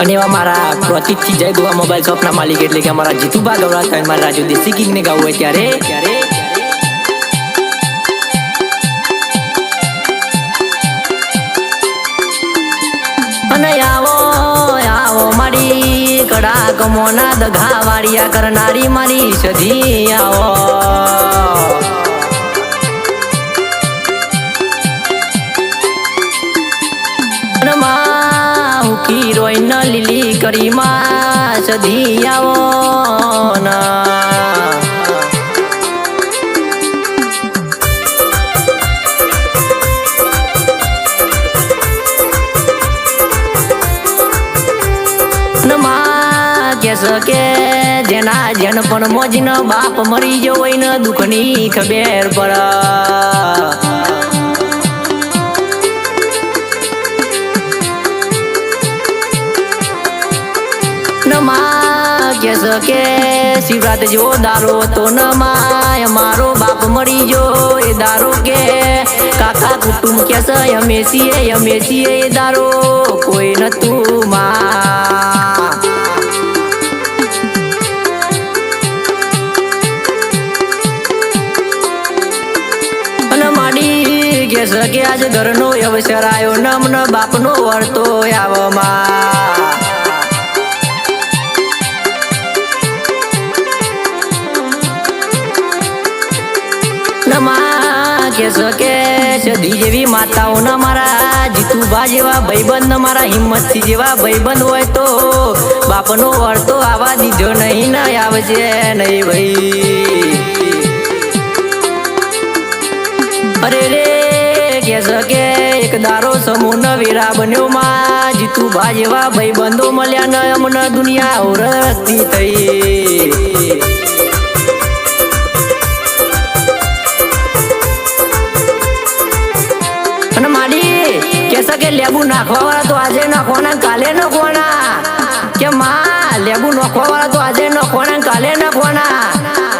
અને એવા મારા પ્રતિકથી જય ગોવા મોબાઈલ શોપના માલિક એટલે કે અમારા જીતુભા ગૌરા સાહેબ મારા રાજુ દેશી કિંગને ગાવું હોય ત્યારે. ત્યારે મારી કડા કમોના દઘા વાળિયા કરનારી મારી સધી આવો. અને માં હુકી રોઈ ન લીલી કરી માં સધી આવો ના શકે જેના જેન પણ મોજીનો બાપ મરી જવો ને દુઃખની ખબર પડ કે શિવરાત જો દારો તો નમાય મારો બાપ મળી જો એ દારો કે. કાકા કુટુંબ કેસ અમે છીએ અમે છીએ એ દારો, કોઈ નતું મા. કે આજ ઘરનો અવસર આવ્યો નમન બાપનો વર્તો આવમાં નમા કેસ કે મારા જીતુભા જેવા ભાઈબંધ મારા હિંમતથી જેવા ભાઈબંધ હોય તો બાપનો વર્તો આવા દીધો નહીં ના આવજે નહીં ભાઈ. અરે રે કે એક દારો સમૂહ વીરા બન્યો માં. જીતુભા જેવા ભાઈબંધો મળ્યા ન અમને દુનિયા ઓળખતી થઈ. કે લેબુ નાખવા વાળા તો આજે નાખવાના ને કાલે નાખવાના. કે માં, લેબુ નાખવા વાળા તો આજે નાખવાના ને કાલે નાખવાના.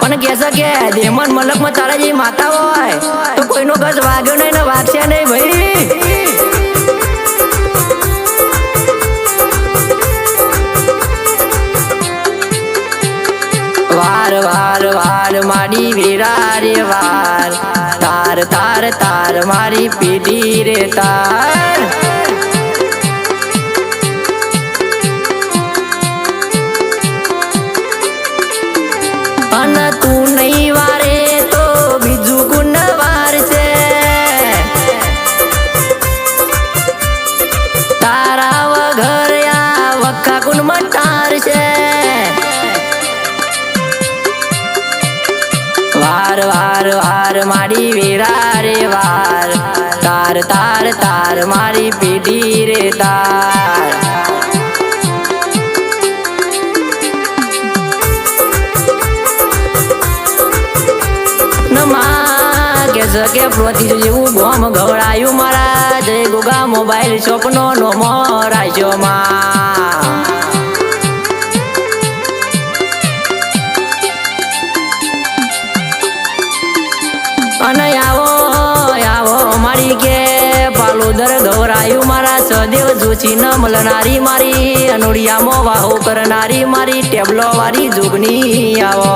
પણ કેસે કે દેમન મલકમાં તારા જેવી માતા હોય, તો કોઈનો ગજ વાગ્યો નહીં ને વાગશે નહીં ભાઈ. વાર વાર વાર મારી વીરા રે વાર. તાર તાર તાર, મારી પીઢી રે તાર. તાર તાર તાર, મારી પેઢી રે તાર. કે પ્રતિ જેવું ગોમ ગવડાયું મારા. જય ગોગા મોબાઈલ શોપનો નો રાખ્યો માં. પાલોદર ગૌરાયું મારા સદેવ જોશી ન મળનારી મારી અનુડિયામાં વાહો કરનારી મારી ટેબલો વાળી જોગની આવો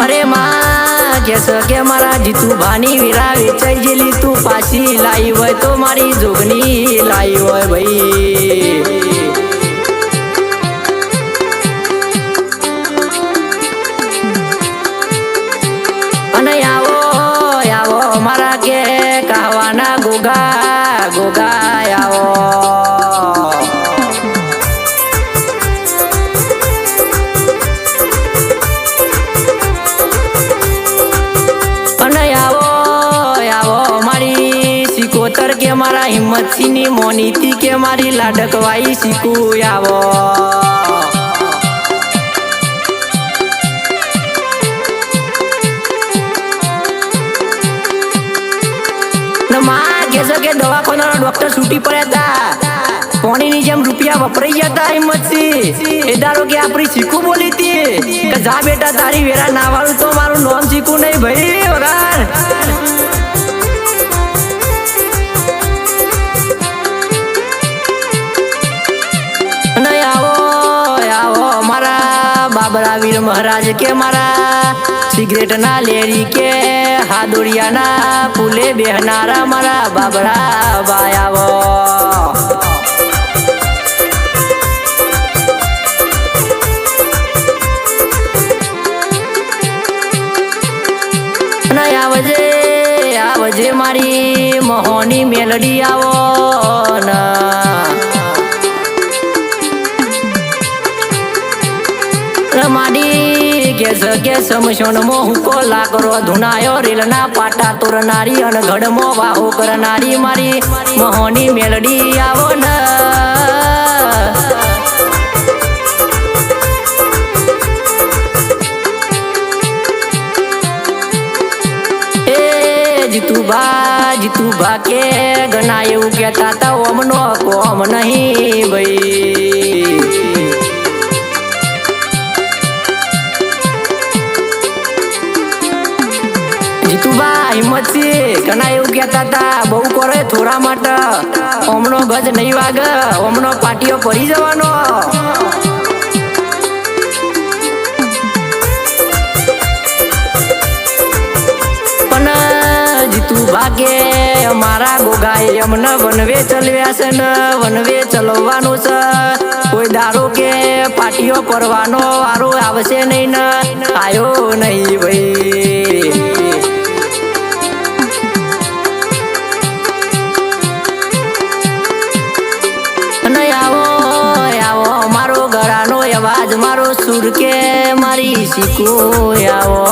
અરે માં કેસ કે મારા જીતુભાની વીરા વેચાઈ ગયેલી તું પાછી લાવી હોય તો મારી જોગની લાવી હોય ભાઈ ગોગા ગોગા આવો અને આવો આવો મારી સિકોતર કે મારા હિંમતસિંહની મોનીતી કે મારી લાડકવાઈ શીખું આવો કે છે કે દવાખાના ડોક્ટર છૂટી પડ્યા હતા. પોણીની જેમ રૂપિયા વપરાઈ ગયા હતા હિંમતથી એ દારો કે આપણી શીખું બોલી હતી કે જા બેટા, તારી વેરા ના વાળું તો મારું નામ શીખું નહીં ભાઈ વરાર બાબરા વીર મહારાજ કે મારા સિગરેટ ના લેરી કે હાદોડિયાના પુલે બેહનારા મારા બાબરા અને આવજે આવજે મારી મોહની મેલડી આવો. રમાડી કેસ કેસ મશોણમો હુકો લાકરો ધુનાયો, રેલના પાટા, તોરનારી અને વાહો કરનારી, મારી મોહની મેલડી આવો ન. જીતુભા જીતુભા કે ગના એવું કહેતા તા, ઓમનો કોમ નહીં ભાઈ. જીતુભા ઘણા એવું કહેતા હતા, બહુ કરે થોડા માટે. ઓમનો ગજ નહીં વાગે ઓમનો પાટીઓ પડી જવાનો. ભાગે, અમારા ગોગાએ અમને વનવે ચલવ્યા છે ને, વનવે ચલવવાનું છે. કોઈ દારૂ કે પાટીઓ કરવાનો વારો આવશે નહીં ને. આયો નહીં ભાઈ. આજ મારો સુર કે મારી શીખો આવો